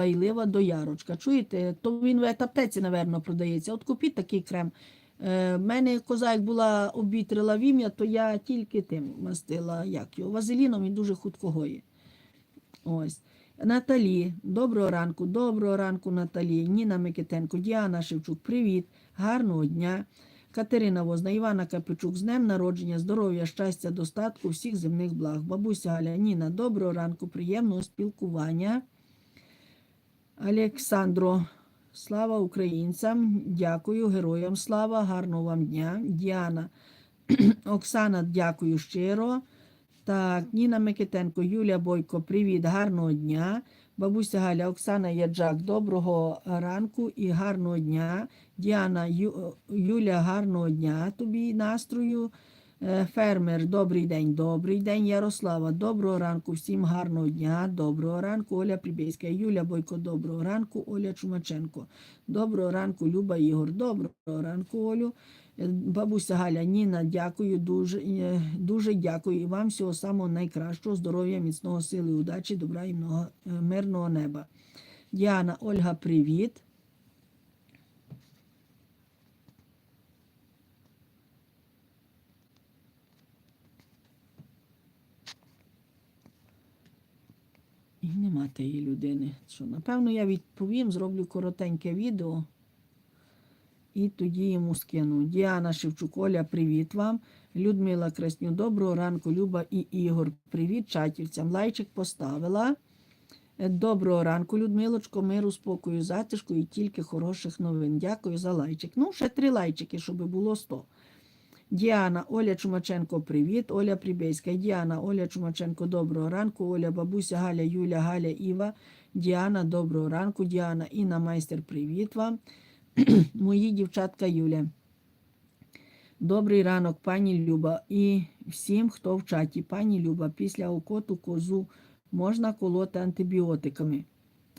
дбайлива доярочка. Чуєте, то він в аптеці, напевно, продається. От купіть такий крем. Е, мене коза, як була обітрила вім'я, то я тільки тим мастила як його. Вазеліном він дуже хутко гоє. Ось. Наталі, доброго ранку, доброго ранку, Наталі, Ніна Микитенко, Діана Шевчук, привіт, гарного дня. Катерина Возна, Івана Капичук, з днем народження, здоров'я, щастя, достатку, всіх земних благ. Бабуся Галя, Ніна, доброго ранку, приємного спілкування. Олександро, слава українцям, дякую, героям слава, гарного вам дня. Діана, Оксана, дякую щиро. Так, Ніна Микитенко, Юлія Бойко, привіт, гарного дня. Бабуся Галя, Оксана Яджак, доброго ранку і гарного дня. Діана, Ю, Юля, гарного дня тобі настрою. Е, Фермер, добрий день, добрий день. Ярослава, доброго ранку, всім гарного дня, доброго ранку. Оля Прибєйська, Юля Бойко, доброго ранку, Оля Чумаченко. Доброго ранку, Люба Ігор, доброго ранку, Олю. Е, Бабуся Галя, Ніна, дякую, дуже, е, дуже дякую і вам всього самого найкращого, здоров'я, міцного сили, удачі, добра і мирного неба. Діана, Ольга, привіт. І нема тієї людини. Що, напевно, я відповім, зроблю коротеньке відео. І тоді йому скину. Діана Шевчук, Оля, привіт вам. Людмила Красню, доброго ранку, Люба і Ігор. Привіт чатівцям. Лайчик поставила. Е, Доброго ранку, Людмилочко, миру, спокою, затишку і тільки хороших новин. Дякую за лайчик. Ну, ще три лайчики, щоб було 100. Діана, Оля Чумаченко, привіт. Оля Прибейська. Діана, Оля Чумаченко, доброго ранку. Оля, бабуся Галя, Юля, Галя, Іва. Діана, доброго ранку. Діана, Інна Майстер, привіт вам. Мої дівчатка Юля. Добрий ранок, пані Люба. І всім, хто в чаті. Пані Люба, після окоту козу можна колоти антибіотиками.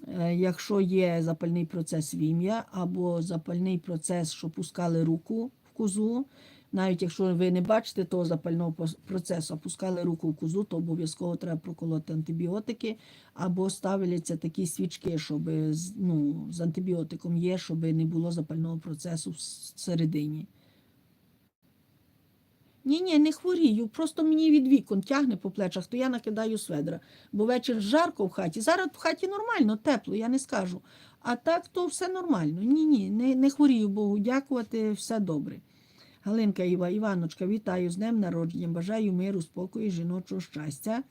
Е, Якщо є запальний процес вім'я або запальний процес, що пускали руку в козу, навіть якщо ви не бачите того запального процесу, а пускали руку в козу, то обов'язково треба проколоти антибіотики, або ставляться такі свічки, щоб ну, з антибіотиком є, щоб не було запального процесу всередині. Ні, ні, не хворію. Просто мені від вікон тягне по плечах, то я накидаю сведра. Бо вечір жарко в хаті. Зараз в хаті нормально, тепло, я не скажу. А так то все нормально. Ні, ні, не, не хворію Богу, дякувати, все добре. Галинка Іва Іваночка, вітаю з днем народження. Бажаю миру, спокою, жіночого щастя.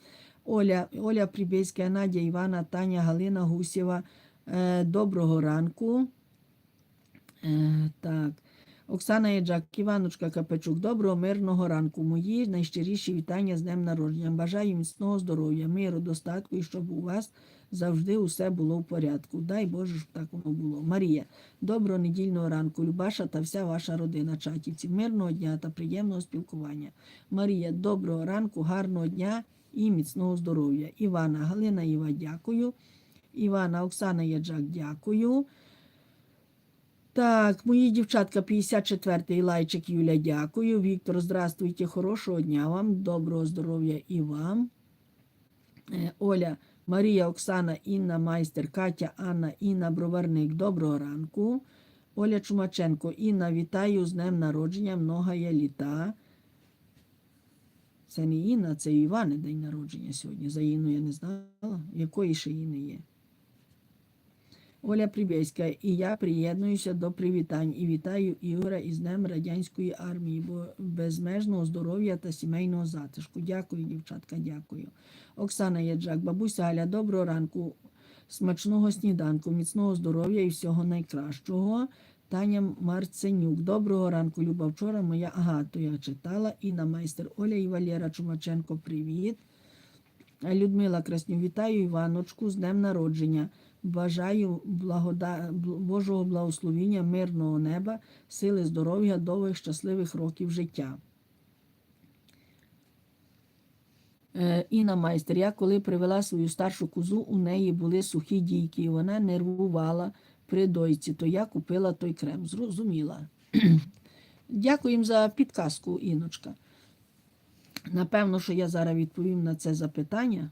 Оля, Оля Прибейська, Надя Івана, Таня, Галина Гусєва. Е, доброго ранку. Е, так. Оксана Яджак, Іваночка Капечук, доброго, мирного ранку. Мої найщиріші вітання з днем народження. Бажаю міцного здоров'я, миру, достатку і щоб у вас завжди усе було в порядку. Дай Боже, щоб так воно було. Марія, доброго недільного ранку, Любаша та вся ваша родина чатівців. Мирного дня та приємного спілкування. Марія, доброго ранку, гарного дня і міцного здоров'я. Івана, Галина Іва, дякую. Івана, Оксана Яджак, дякую. Так, мої дівчатка, 54-й лайчик Юля, дякую. Віктор, здравствуйте, хорошого дня вам, доброго здоров'я і вам. Е, Оля, Марія, Оксана, Інна, майстер, Катя, Анна, Інна, Броварник, доброго ранку. Оля Чумаченко, Інна, вітаю з днем народження, многая літа. Це не Інна, це Іване день народження сьогодні. За Інну я не знала, якої ще Інни є. Оля Прибєська, і я приєднуюся до привітань і вітаю Ігора із Днем Радянської армії, бо безмежного здоров'я та сімейного затишку. Дякую, дівчатка, дякую. Оксана Яджак, бабуся Галя, доброго ранку, смачного сніданку, міцного здоров'я і всього найкращого. Таня Марценюк, доброго ранку, Люба. Вчора моя ага, то я читала. Інна майстер Оля і Валера Чумаченко, привіт. Людмила Красню, вітаю Іваночку з днем народження. Бажаю благода... Божого благословіння, мирного неба, сили здоров'я, довгих щасливих років життя. Е, Інна майстер, я коли привела свою старшу козу, у неї були сухі дійки, і вона нервувала при дойці, то я купила той крем. Зрозуміла. Дякуємо за підказку, Іночка. Напевно, що я зараз відповім на це запитання.